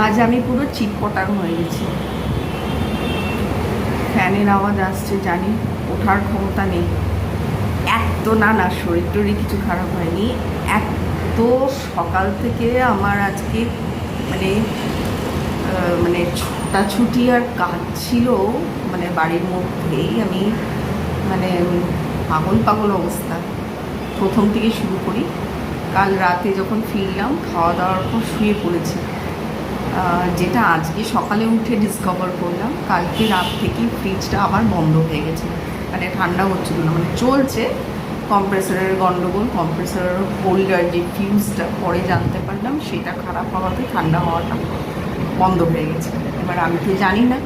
আজ আমি পুরো চিটপটাং হয়ে গেছি। ফ্যানের আওয়াজ আসছে, জানি ওঠার ক্ষমতা নেই। এত না না শরীর কিছু খারাপ হয়নি। এত সকাল থেকে আমার আজকে মানে মানে ছোটাছুটি আর কাজ ছিল মানে বাড়ির মধ্যেই আমি মানে পাগল পাগল অবস্থা। প্রথম থেকে শুরু করি। কাল রাতে যখন ফিরলাম, খাওয়া দাওয়ার পর শুয়ে পড়েছি। যেটা আজকে সকালে উঠে ডিসকভার করলাম, কালকে রাত থেকে ফ্রিজটা আবার বন্ধ হয়ে গেছে। মানে ঠান্ডা হচ্ছিল না মানে চলছে। কম্প্রেসারের গন্ডগোল কম্প্রেসারের হোল্ডার যে ফিউজটা পরে জানতে পারলাম সেটা খারাপ হওয়াতে ঠান্ডা হওয়াটা বন্ধ হয়ে গেছে। এবার আমি তো জানি না,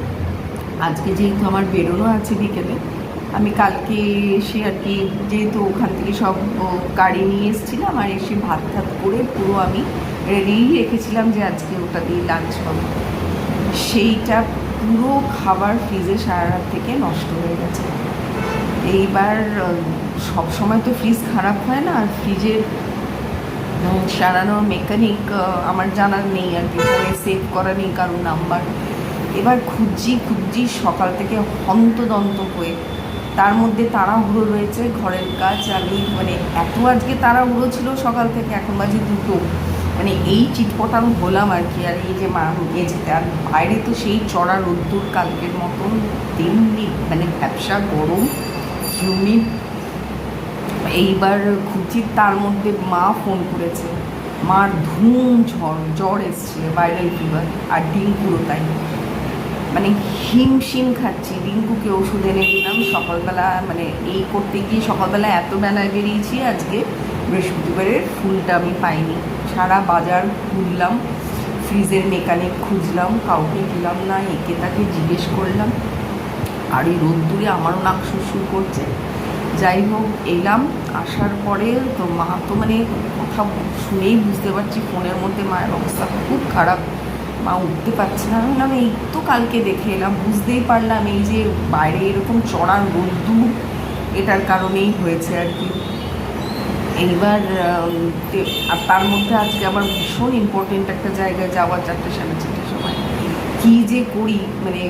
আজকে যেহেতু আমার বেরোনো আছে বিকেলে, আমি কালকে এসে আর কি, যেহেতু ওখান থেকে সব গাড়ি নিয়ে এসেছিলাম আর এসে ভাত ভাত করে পুরো আমি রেডি রেখেছিলাম যে আজকে ওটা দিয়ে লাঞ্চ হবে। সেইটা পুরো খাবার ফ্রিজে সারা রাত থেকে নষ্ট হয়ে গেছে। এইবার সব সময় তো ফ্রিজ খারাপ হয় না, আর ফ্রিজের সারানোর মেকানিক আমার জানার নেই আর কি ফোনে সেভ করা নেই কারোর নাম্বার এবার খুঁজছি খুঁজছি, সকাল থেকে হন্তদন্ত হয়ে। তার মধ্যে তাড়াহুড়ো রয়েছে, ঘরের কাজ, আমি মানে এত আজকে তাড়াহুড়ো ছিল সকাল থেকে, এখন বাজে দুটো। মানে এই চিটপটাং হলাম আর কি, আর এই যে মা মেঝেতে আর বাইরে তো সেই চড়া রোদ্দুর কালকের মতন তেমনি মানে ব্যবসা গরম হিউমিড এইবার খুঁজি তার মধ্যে মা ফোন করেছে। মার ধুম ঝড়, জ্বর এসছে ভাইরাল ফিভার আর ডিঙ্কুরও তাই। মানে হিমশিম খাচ্ছি, ডিঙ্কুকে ওষুধ এনে দিলাম, সকালবেলা মানে এই করতে গিয়ে সকালবেলা এত বেলায় বেরিয়েছি, আজকে বৃহস্পতিবারের ফুলটা আমি পাইনি। সারা বাজার ঘুরলাম, ফ্রিজের মেকানিক খুঁজলাম, কাউকে দিলাম না, একে তাকে জিজ্ঞেস করলাম। আর এই রোদ্দুরে আমারও নাক শুরশুর করছে। যাই হোক, এলাম, আসার পরে তো মা তো মানে কথা শুনেই বুঝতে পারছি, ফোনের মধ্যে মায়ের অবস্থা খুব খারাপ। মা উঠতে পারছে না। আমি বললাম এই তো কালকে দেখে এলাম, বুঝতেই পারলাম এই যে বাইরে এরকম চড়ার রোদ্দুর, এটার কারণেই হয়েছে আর কি। এইবার আর তার মধ্যে আজকে আবার ভীষণ ইম্পর্টেন্ট একটা জায়গায় যাওয়া চারটে সাড়ে চারটের সময়। কী যে করি মানে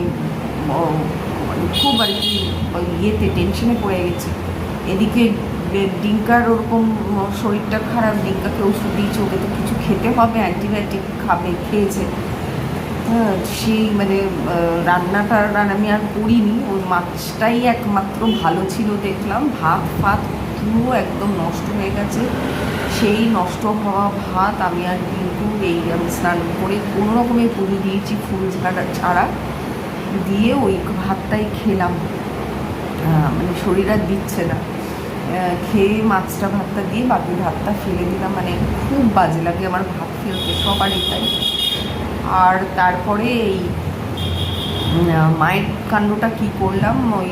মানে খুব আর কি ইয়েতে টেনশনে পড়ে গেছি। এদিকে ডিঙ্কার ওরকম শরীরটা খারাপ, ডিঙ্কাকে ওষুধ দিয়েছে, ওকে তো কিছু খেতে হবে অ্যান্টিবায়োটিক খাবে, খেয়েছে। হ্যাঁ সেই মানে রান্নাটা রান আমি আর করিনি। ওই মাছটাই একমাত্র ভালো ছিল, দেখলাম। ভাত, ফাত পুরো একদম নষ্ট হয়ে গেছে। সেই নষ্ট হওয়া ভাত আমি আর কিন্তু এই আমি স্নান করে কোনো রকমে পুরি দিয়েছি ফুল ঝাড়া ছাড়া। দিয়ে ওই ভাতটাই খেলাম। মানে শরীর আর দিচ্ছে না। খেয়ে মাছটা ভাতটা দিয়ে বাকি ভাতটা ফেলে দিলাম। মানে খুব বাজে লাগে আমার ভাত ফেলতে সবারই তাই। আর তারপরে এই মায়ের কাণ্ডটা কি করলাম? ওই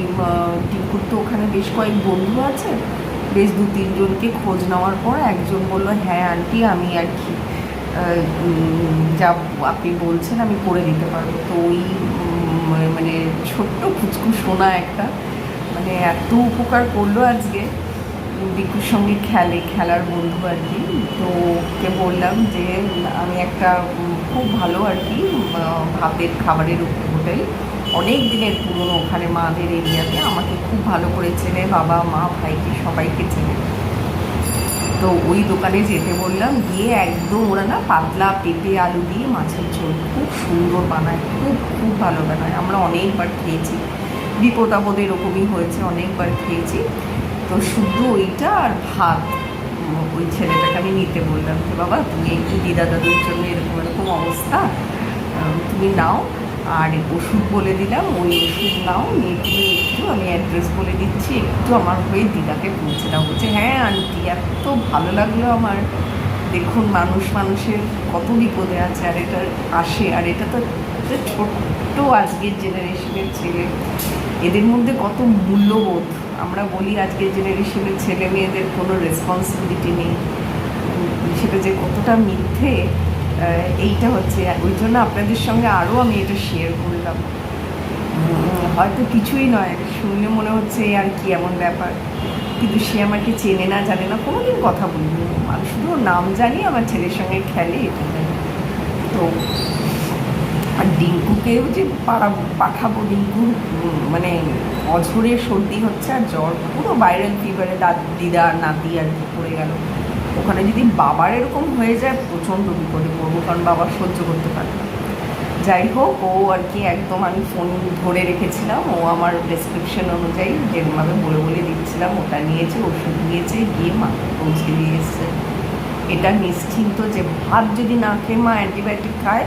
টিকুর তো ওখানে বেশ কয়েক বন্ধু আছে। বেশ দু তিনজনকে খোঁজ নেওয়ার পর একজন বলল হ্যাঁ আন্টি, আমি আর কি যা আপনি বলছেন আমি করে দিতে পারব। তো ওই মানে ছোট্ট কুচকু সোনা একটা মানে এত উপকার করল আজকে, বিকুর সঙ্গে খেলে, খেলার বন্ধু আর কি। তো ওকে বললাম যে, আমি একটা খুব ভালো আর কি ভাতের, খাবারের হোটেল অনেক দিনের পুরনো ওখানে মাদের এরিয়াতে আমাকে খুব ভালো করে চেনে, বাবা, মা, ভাইকে, সবাইকে চেনে। তো ওই দোকানে যেতে বললাম, গিয়ে একদম ওরা না পাতলা পেঁপে, আলু দিয়ে মাছের ঝোল খুব সুন্দর বানায়, খুব খুব ভালো বানায়। আমরা অনেকবার খেয়েছি, বিপদ আপদ এরকমই হয়েছে, অনেকবার খেয়েছি। তো শুধু ওইটা আর ভাত ওই ছেলেটাকে আমি নিতে বললাম যে, বাবা, তুমি একটু দিদা দাদুর জন্য এরকম এরকম অবস্থা তুমি নাও। আর ওষুধ বলে দিলাম, ওই ওষুধ নাও, নিয়ে তুমি একটু, আমি অ্যাড্রেস বলে দিচ্ছি, একটু আমার হয়ে দিদাকে পৌঁছে দাও। বলছে হ্যাঁ আন্টি এত ভালো লাগল আমার। দেখুন, মানুষ মানুষের কত বিপদে আছে, আর এটা আসে, আর এটা তো ছোট্ট আজকের জেনারেশনের ছেলে। এদের মধ্যে কত মূল্যবোধ। আমরা বলি আজকের জেনারেশনের ছেলে মেয়েদের কোনো রেসপন্সিবিলিটি নেই। সেটা যে কতটা মিথ্যে এইটা হচ্ছে, ওই জন্য আপনাদের সঙ্গে আরও আমি এটা শেয়ার করলাম। হয়তো কিছুই নয় শুনলে মনে হচ্ছে আর কি এমন ব্যাপার। কিন্তু সে আমাকে চেনে না, জানে না, কোনোদিন কথা বলিনি। আমি শুধু নাম জানি, আমার ছেলের সঙ্গে খেলে এটা জানি। তো ডিঙ্কুকেও যে পাড়া, পাঠাবো ডিঙ্কু মানে অঝরে সর্দি হচ্ছে আর জ্বর, পুরো ভাইরাল ফিভারে দাদ দিদা, নাতি আর কি পড়ে গেল। ওখানে যদি বাবার এরকম হয়ে যায়, প্রচণ্ড বিপদে পড়ব, কারণ বাবা সহ্য করতে পারে না। যাই হোক, ও আর কি একদম আমি ফোন ধরে রেখেছিলাম, ও আমার প্রেসক্রিপশন অনুযায়ী যেরকমভাবে বলে বলে দিচ্ছিলাম, ওটা নিয়েছে, ওষুধ নিয়েছে, গিয়ে মাকে পৌঁছে দিয়ে এসছে। এটা নিশ্চিন্ত যে ভাত যদি না খেয়ে মা অ্যান্টিবায়োটিক খায়,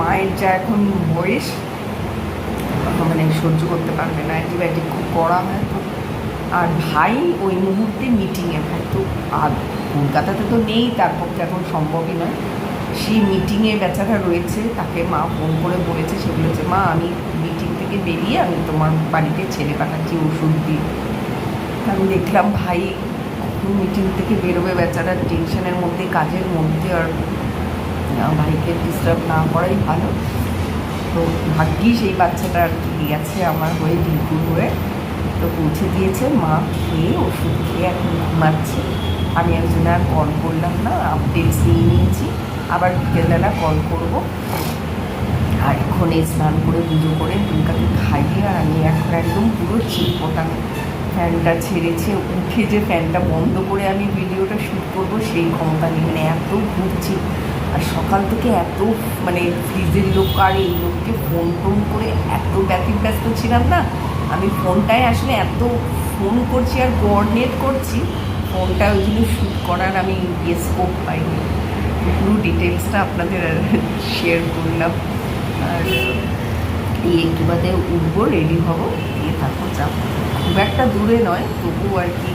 মায়ের যা এখন বয়স মানে সহ্য করতে পারবে না। অ্যান্টিবায়োটিক খুব কড়া হয়। তো আর ভাই ওই মুহূর্তে মিটিংয়ে ভাই তো আর কলকাতাতে তো নেই তার পক্ষে এখন সম্ভবই নয়। সেই মিটিংয়ে বেচারা রয়েছে, তাকে মা ফোন করে বলেছে, সে বলেছে, মা, আমি মিটিং থেকে বেরিয়ে আমি তোমার বাড়িতে ছেলে পাঠাচ্ছি ওষুধ দিয়ে। আমি দেখলাম ভাই মিটিং থেকে বেরোবে, বেচারা টেনশনের মধ্যে, কাজের মধ্যে, আর ভাইকে ডিস্টার্ব না করাই ভালো। তো ভাগ্যিস এই বাচ্চাটা আর কি গেছে আমার হয়ে ডিঙ্কুর হয়ে। তো পৌঁছে দিয়েছে। মা খেয়ে ওষুধ খেয়ে এখন ঘুমাচ্ছে। আমি একজনে আর কল করলাম না আপডেটস নিয়ে নিয়েছি। আবার বিকেলবেলা কল করব। আর এখন স্নান করে পুজো করে দুর্গাকে খাইয়ে আর আমি এখন একদম পুরো চিরপটা ফ্যানটা ছেড়েছে। উঠে যে ফ্যানটা বন্ধ করে আমি ভিডিওটা শ্যুট করব, সেই ক্ষমতা নেই। মানে এত ঘুরছি। আর সকাল থেকে এত মানে ফ্রিজের লোক আর এই লোককে ফোন টোন করে এত ব্যতিক ব্যস্ত ছিলাম না। আমি ফোনটায় আসলে এত ফোন করছি আর কোঅর্ডিনেট করছি, ফোনটা ওই জন্য শ্যুট করার আমি ইয়ে স্কোপ পাইনি। পুরো ডিটেলসটা আপনাদের শেয়ার করলাম। আর এই একটু বাদে উঠবো রেডি হব, দিয়ে তারপর যাব। খুব একটা দূরে নয় তবু আর কি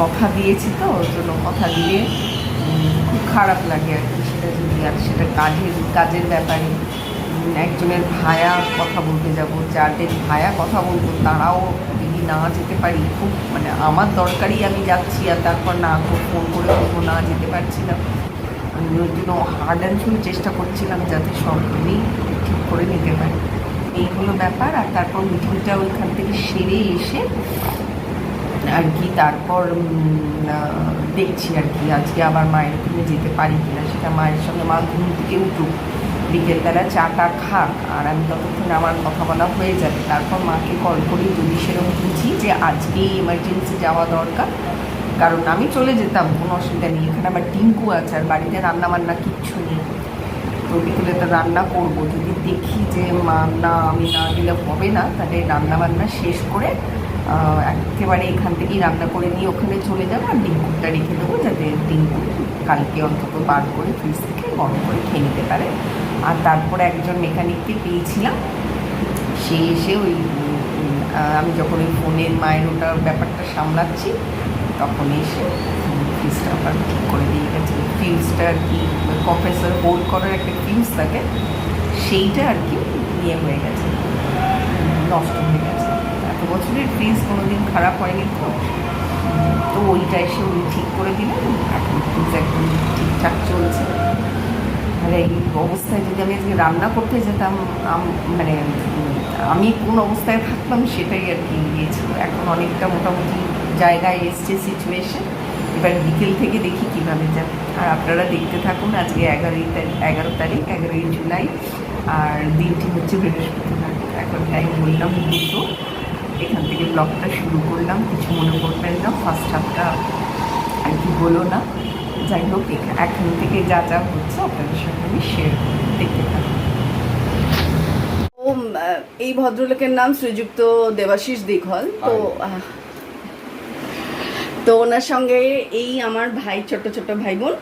কথা দিয়েছি তো, ওর জন্য কথা দিয়ে খুব খারাপ লাগে আর কি, সেটা যদি আর সেটা কাজের কাজের ব্যাপারে। একজনের ভায়া কথা বলতে যাব, যাদের ভায়া কথা বলতো তারাও যদি না যেতে পারি, খুব মানে আমার দরকারই আমি যাচ্ছি আর তারপর না ফোন করে বলব না যেতে পারছি না। আমি ওই জন্য হার্ড অ্যান্ড ফুল চেষ্টা করছিলাম যাতে সব আমি ঠিক করে নিতে পারি। এই হলো ব্যাপার আর তারপর মিটিংটা ওইখান থেকে সেরে এসে আর কি তারপর দেখছি আর কি, আজকে আবার মায়ের ওখানে যেতে পারি কিনা, সেটা মায়ের সঙ্গে মা ঘুম থেকে উঠুক। বিকেলবেলা চাটা খাক আর আমি ততক্ষণ আমার কথা বলা হয়ে যাবে। তারপর মাকে কল করি যদি সেরকম বুঝি যে আজকেই এমার্জেন্সি যাওয়া দরকার, কারণ আমি চলে যেতাম, কোনো অসুবিধা নেই। এখানে আমার টিঙ্কু আছে আর বাড়িতে রান্না বান্না কিচ্ছু নেই। তো বিকেলে তো রান্না করব। যদি দেখি যে মা না, আমি না দিলে হবে না, তাহলে রান্না বান্না শেষ করে একেবারে এখান থেকেই রান্না করে নিয়ে ওখানে চলে যাব আর ডিঙ্কুটা রেখে দেবো যাতে ডিঙ্কু কালকে অন্তত বার করে ফ্রিজ থেকে গরম করে খেয়ে নিতে পারে। আর তারপরে একজন মেকানিককে পেয়েছিলাম। সে এসে ওই আমি যখন ওই ফোনের মায়ের ওটা ব্যাপারটা সামলাচ্ছি, তখন এসে ফিউজটা আবার ঠিক করে দিয়ে গেছে। ফিউজটা আর কি কম্প্রেসার হোল্ড করার একটা ফিউজ থাকে, সেইটা আর কি ইয়ে হয়ে গেছে। নষ্ট হয়ে গেছে। বছরের ফ্রিজ কোনো দিন খারাপ হয়নি তো। তো ওইটা এসে উনি ঠিক করে দিলেন, এখন ফ্রিজ একদম ঠিকঠাক চলছে। আর এই অবস্থায় যদি আমি আজকে রান্না করতে যেতাম মানে আমি কোন অবস্থায় থাকতাম সেটাই আর কি ইয়ে ছিল। এখন অনেকটা মোটামুটি জায়গায় এসছে সিচুয়েশন এবার বিকেল থেকে দেখি কীভাবে যায় আর আপনারা দেখতে থাকুন আজকে এগারোই তারিখ এগারো তারিখ, এগারোই জুলাই। আর দিনটি হচ্ছে বৃহস্পতিবার। এখন টাইম বললাম দুটো এখান থেকে ব্লগটা শুরু করলাম কিছু মনে করবেন না ফার্স্ট হাফটা আর কি হলো না। যাই হোক এখ- এখন থেকে যা যা হচ্ছে আপনাদের সঙ্গে আমি শেয়ার দেখতে থাকুন। ও এই ভদ্রলোকের নাম শ্রীযুক্ত দেবাশিস দিঘল। তো তো ওনার সঙ্গে এই আমার ভাই ছোট ছোট ভাই বোন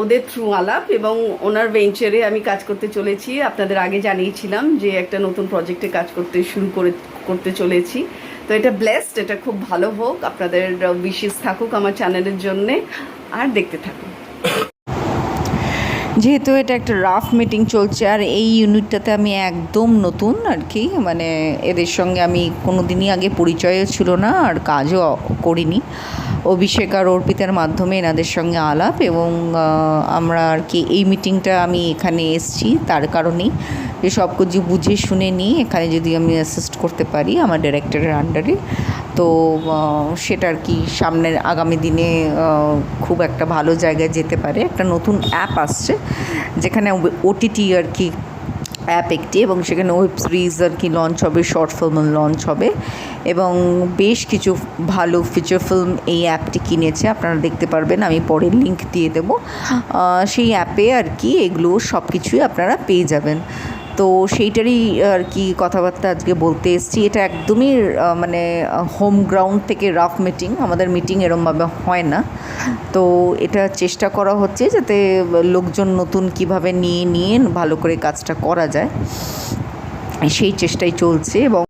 ওদের থ্রু আলাপ এবং ওনার ভেঞ্চারে আমি কাজ করতে চলেছি। আপনাদের আগে জানিয়েছিলাম যে একটা নতুন প্রজেক্টে কাজ করতে শুরু করে, করতে চলেছি। তো এটা ব্লেসড এটা খুব ভালো হোক। আপনাদের বিশেষ থাকুক আমার চ্যানেলের জন্যে। আর দেখতে থাকুন। যেহেতু এটা একটা রাফ মিটিং চলছে, আর এই ইউনিটটাতে আমি একদম নতুন আর কি। মানে এদের সঙ্গে আমি কোনো দিনই আগে পরিচয়ও ছিল না, আর কাজও করিনি। অভিষেক আর অর্পিতার মাধ্যমে এনাদের সঙ্গে আলাপ এবং আমরা আর কি এই মিটিংটা আমি এখানে এসছি তার কারণেই। যে সব কিছু বুঝে শুনে নিই এখানে যদি আমি অ্যাসিস্ট করতে পারি আমার ডিরেক্টরের আন্ডারে তো সেটা আর কি সামনের আগামী দিনে খুব একটা ভালো জায়গায় যেতে পারে। একটা নতুন অ্যাপ আসছে, যেখানে ওটিটি আর কি অ্যাপ একটি এবং সেখানে ওয়েব সিরিজ আর কি লঞ্চ হবে শর্ট ফিল্ম লঞ্চ হবে এবং বেশ কিছু ভালো ফিচার ফিল্ম এই অ্যাপটি কিনেছে আপনারা দেখতে পারবেন আমি পরে লিংক দিয়ে দেবো। আহ, সেই অ্যাপে আর কি এগুলো সব কিছুই আপনারা পেয়ে যাবেন। তো সেইটারই আর কি কথাবার্তা আজকে বলতে এসেছি এটা একদমই মানে হোম গ্রাউন্ড থেকে রাফ মিটিং আমাদের মিটিং এরমভাবে হয় না। তো এটা চেষ্টা করা হচ্ছে যাতে লোকজন নতুন কীভাবে নিয়ে নিয়ে ভালো করে কাজটা করা যায়। সেই চেষ্টাই চলছে এবং